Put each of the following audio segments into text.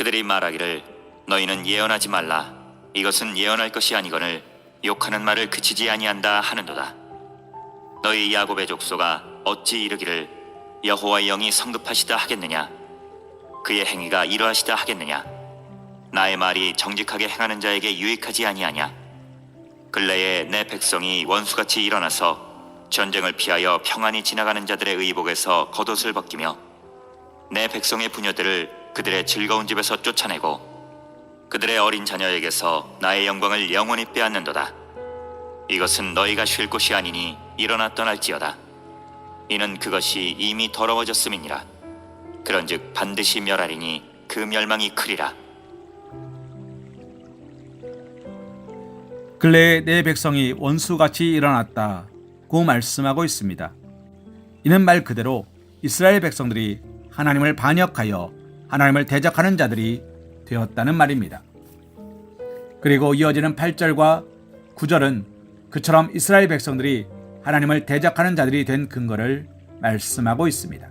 그들이 말하기를 너희는 예언하지 말라. 이것은 예언할 것이 아니거늘 욕하는 말을 그치지 아니한다 하는도다. 너희 야곱의 족소가 어찌 이르기를 여호와의 영이 성급하시다 하겠느냐? 그의 행위가 이러하시다 하겠느냐? 나의 말이 정직하게 행하는 자에게 유익하지 아니하냐? 근래에 내 백성이 원수같이 일어나서 전쟁을 피하여 평안히 지나가는 자들의 의복에서 겉옷을 벗기며 내 백성의 부녀들을 그들의 즐거운 집에서 쫓아내고 그들의 어린 자녀에게서 나의 영광을 영원히 빼앗는도다. 이것은 너희가 쉴 곳이 아니니 일어나 떠날지어다. 이는 그것이 이미 더러워졌음이니라. 그런즉 반드시 멸하리니 그 멸망이 크리라. 근래에 내 백성이 원수같이 일어났다 고 말씀하고 있습니다. 이는 말 그대로 이스라엘 백성들이 하나님을 반역하여 하나님을 대적하는 자들이 되었다는 말입니다. 그리고 이어지는 8절과 9절은 그처럼 이스라엘 백성들이 하나님을 대적하는 자들이 된 근거를 말씀하고 있습니다.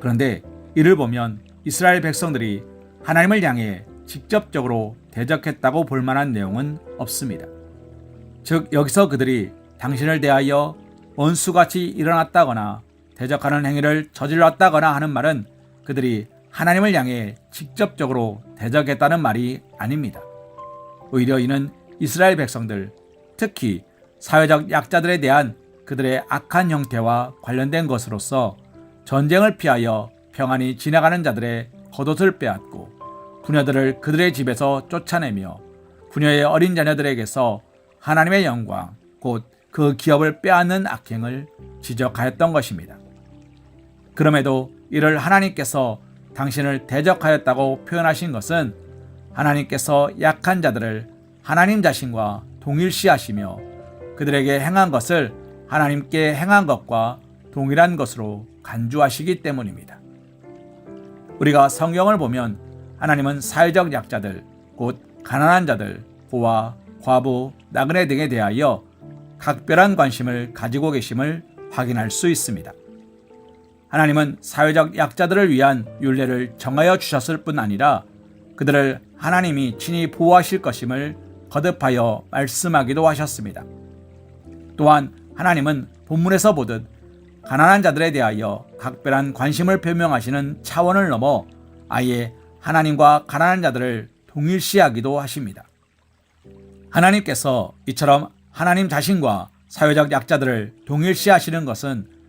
그런데 이를 보면 이스라엘 백성들이 하나님을 향해 직접적으로 대적했다고 볼 만한 내용은 없습니다. 즉, 여기서 그들이 당신을 대하여 원수같이 일어났다거나 대적하는 행위를 저질렀다거나 하는 말은 그들이 하나님을 향해 직접적으로 대적했다는 말이 아닙니다. 오히려 이는 이스라엘 백성들, 특히 사회적 약자들에 대한 그들의 악한 형태와 관련된 것으로서 전쟁을 피하여 평안히 지나가는 자들의 겉옷을 빼앗고 부녀들을 그들의 집에서 쫓아내며 부녀의 어린 자녀들에게서 하나님의 영광, 곧 그 기업을 빼앗는 악행을 지적하였던 것입니다. 그럼에도 이를 하나님께서 당신을 대적하였다고 표현하신 것은 하나님께서 약한 자들을 하나님 자신과 동일시하시며 그들에게 행한 것을 하나님께 행한 것과 동일한 것으로 간주하시기 때문입니다. 우리가 성경을 보면 하나님은 사회적 약자들, 곧 가난한 자들, 고아, 과부, 나그네 등에 대하여 각별한 관심을 가지고 계심을 확인할 수 있습니다. 하나님은 사회적 약자들을 위한 윤례를 정하여 주셨을 뿐 아니라 그들을 하나님이 친히 보호하실 것임을 거듭하여 말씀하기도 하셨습니다. 또한 하나님은 본문에서 보듯 가난한 자들에 대하여 각별한 관심을 표명하시는 차원을 넘어 아예 하나님과 가난한 자들을 동일시하기도 하십니다. 하나님께서 이처럼 하나님 자신과 사회적 약자들을 동일시하시는 것은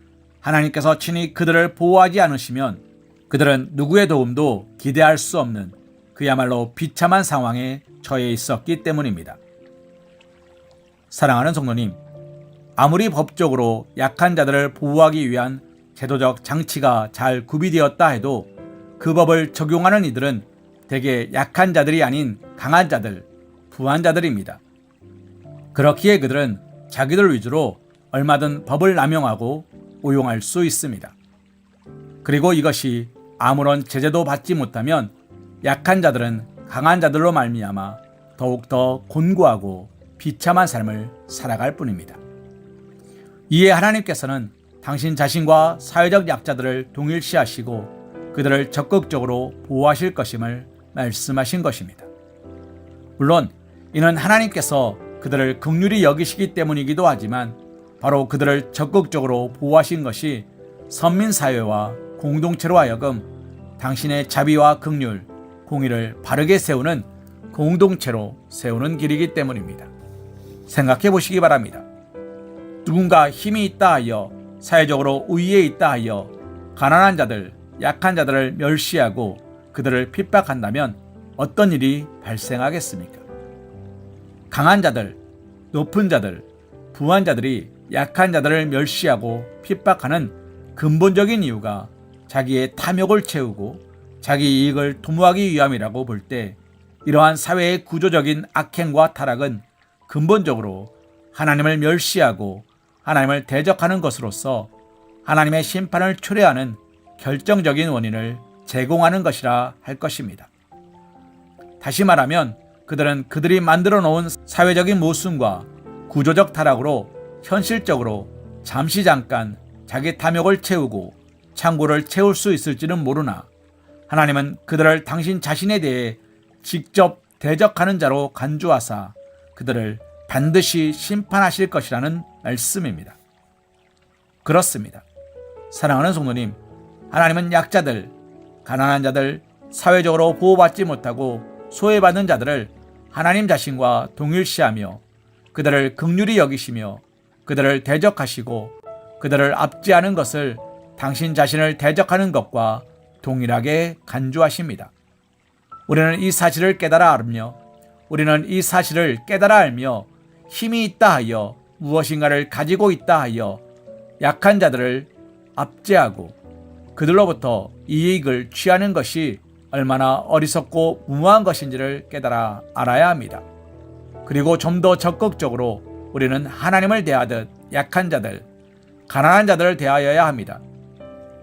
하나님께서 친히 그들을 보호하지 않으시면 그들은 누구의 도움도 기대할 수 없는 그야말로 비참한 상황에 처해 있었기 때문입니다. 사랑하는 성도님, 아무리 법적으로 약한 자들을 보호하기 위한 제도적 장치가 잘 구비되었다 해도 그 법을 적용하는 이들은 대개 약한 자들이 아닌 강한 자들, 부한 자들입니다. 그렇기에 그들은 자기들 위주로 얼마든 법을 남용하고 오용할 수 있습니다. 그리고 이것이 아무런 제재도 받지 못하면 약한 자들은 강한 자들로 말미암아 더욱 더 곤고하고 비참한 삶을 살아갈 뿐입니다. 이에 하나님께서는 당신 자신과 사회적 약자들을 동일시하시고 그들을 적극적으로 보호하실 것임을 말씀하신 것입니다. 물론 이는 하나님께서 그들을 극률히 여기시기 때문이기도 하지만 바로 그들을 적극적으로 보호하신 것이 선민 사회와 공동체로 하여금 당신의 자비와 극률, 공의를 바르게 세우는 공동체로 세우는 길이기 때문입니다. 생각해 보시기 바랍니다. 누군가 힘이 있다 하여 사회적으로 우위에 있다 하여 가난한 자들, 약한 자들을 멸시하고 그들을 핍박한다면 어떤 일이 발생하겠습니까? 강한 자들, 높은 자들, 부한 자들이 약한 자들을 멸시하고 핍박하는 근본적인 이유가 자기의 탐욕을 채우고 자기 이익을 도모하기 위함이라고 볼 때 이러한 사회의 구조적인 악행과 타락은 근본적으로 하나님을 멸시하고 하나님을 대적하는 것으로서 하나님의 심판을 초래하는 결정적인 원인을 제공하는 것이라 할 것입니다. 다시 말하면 그들은 그들이 만들어 놓은 사회적인 모순과 구조적 타락으로 현실적으로 잠시 잠깐 자기 탐욕을 채우고 창고를 채울 수 있을지는 모르나 하나님은 그들을 당신 자신에 대해 직접 대적하는 자로 간주하사 그들을 반드시 심판하실 것이라는 말씀입니다. 그렇습니다. 사랑하는 성도님, 하나님은 약자들, 가난한 자들, 사회적으로 보호받지 못하고 소외받는 자들을 하나님 자신과 동일시하며 그들을 극률히 여기시며 그들을 대적하시고 그들을 압제하는 것을 당신 자신을 대적하는 것과 동일하게 간주하십니다. 우리는 이 사실을 깨달아 알며 우리는 이 사실을 깨달아 알며 힘이 있다 하여 무엇인가를 가지고 있다 하여 약한 자들을 압제하고 그들로부터 이익을 취하는 것이 얼마나 어리석고 무모한 것인지를 깨달아 알아야 합니다. 그리고 좀 더 적극적으로 우리는 하나님을 대하듯 약한 자들, 가난한 자들을 대하여야 합니다.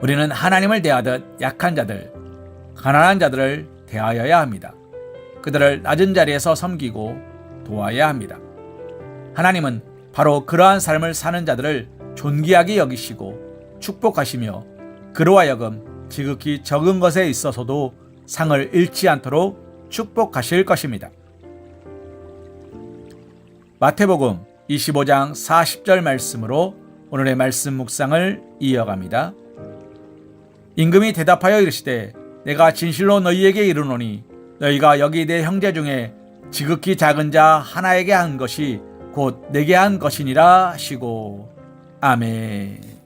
우리는 하나님을 대하듯 약한 자들, 가난한 자들을 대하여야 합니다. 그들을 낮은 자리에서 섬기고 도와야 합니다. 하나님은 바로 그러한 삶을 사는 자들을 존귀하게 여기시고 축복하시며 그로 하여금 지극히 적은 것에 있어서도 상을 잃지 않도록 축복하실 것입니다. 마태복음 25장 40절 말씀으로 오늘의 말씀 묵상을 이어갑니다. 임금이 대답하여 이르시되 내가 진실로 너희에게 이르노니 너희가 여기 내 형제 중에 지극히 작은 자 하나에게 한 것이 곧 내게 한 것이니라 하시고 아멘.